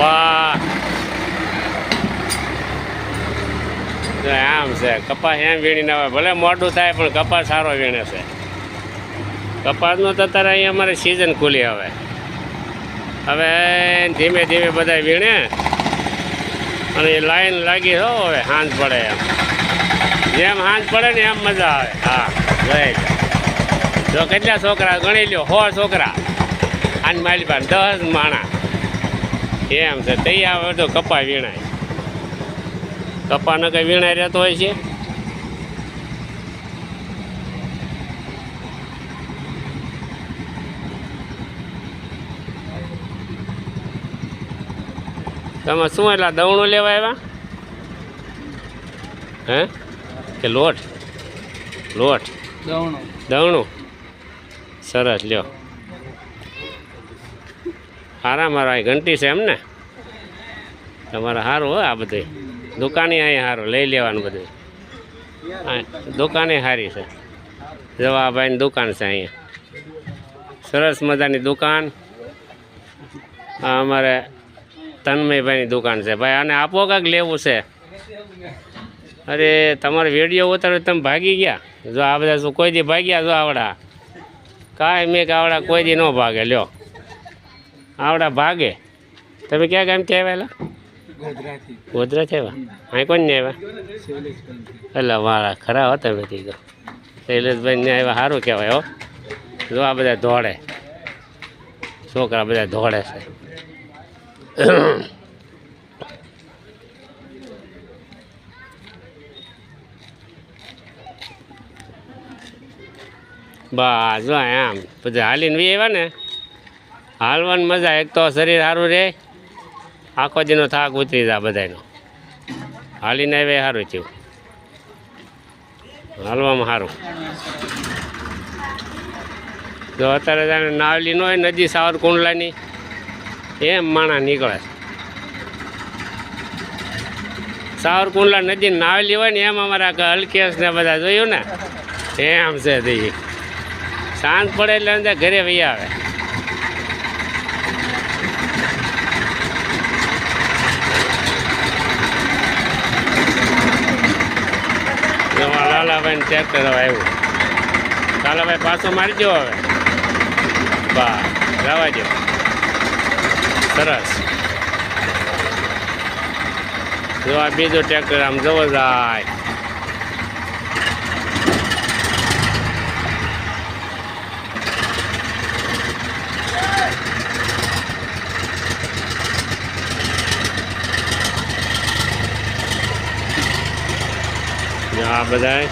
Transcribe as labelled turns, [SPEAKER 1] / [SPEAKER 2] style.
[SPEAKER 1] વાહ. આમ છે. કપાસ એમ વીણીને આવે. ભલે મોટું થાય, પણ કપાસ સારો વીણે છે. કપાસનો તો અત્યારે અહીંયા અમારે સિઝન ખુલી હવે. હવે ધીમે ધીમે બધા વીણે. અને એ લાઈન લાગી હો હવે સાંજ પડે એમ. જેમ સાંજ પડે ને એમ મજા આવે. હા જય. જો કેટલા છોકરા ગણી લ્યો? સો છોકરા. આન મારી પાસે દસ માણા. એમ છે તૈયાર આવે તો કપા વીણાય. કપાનો કંઈ વીણાય રહેતો હોય છે? તમે શું એટલા દવણું લેવા આવ્યા? હે? કે લોટ? લોટ?
[SPEAKER 2] દવણું.
[SPEAKER 1] દવણું? સરસ લ્યો. હારા મારા અહીં ઘંટી છે એમ ને તમારે સારું હોય આ બધી. દુકાને અહીં સારું લઈ લેવાનું બધું. દુકાને સારી છે. જવાભાઈની દુકાન છે અહીંયા. સરસ મજાની દુકાન. આ અમારે તન્મયભાઈની દુકાન છે. ભાઈ, આને આપો કાંક લેવું છે? અરે, તમારે વીડિયો ઉતારો તમે ભાગી ગયા. જો આ બધા શું કોઈ દી ભાગ્યા જો આવડા? કાંઈ મેં આવડા કોઈ દી ન ભાગે, લ્યો. આવડા ભાગે. તમે ક્યાં ગામથી આવેલા?
[SPEAKER 2] ગોધરાથી.
[SPEAKER 1] આવ્યા અહીં કોણ ને આવ્યા એટલે વાળા ખરા હો તમે કીધું શૈલેષભાઈ ને આવ્યા સારું કહેવાય હો. જો આ બધા દોડે. છોકરા બધા દોડે છે. બસ જો આમ. પછી હાલીને વી આવ્યા ને? હાલવાની મજા, એક તો શરીર સારું રહે, આખો દીનો થાક ઉતરી જાય બધાનો હાલીને આવે સારું થયું. હાલવામાં સારું. જો અત્યારે જાણે નાવલી ન હોય, નદી સાવરકુંડલાની, એમ માણા નીકળે. સાવરકુંડલા નદી નાવલી હોય ને, એમ અમારા હલકેશ ને બધા જોયું ને, એમ છે તે. સાંજ પડે એટલે અંદર ઘરે વહી આવે. લાલાભાઈ ટ્રેક્ટર હવે આવ્યું કાલાભાઈ પાછો મારી દો હવે. બા, જવા દો સરસ. જો આ બીજું ટ્રેક્ટર આમ જવો જાય. આ બધા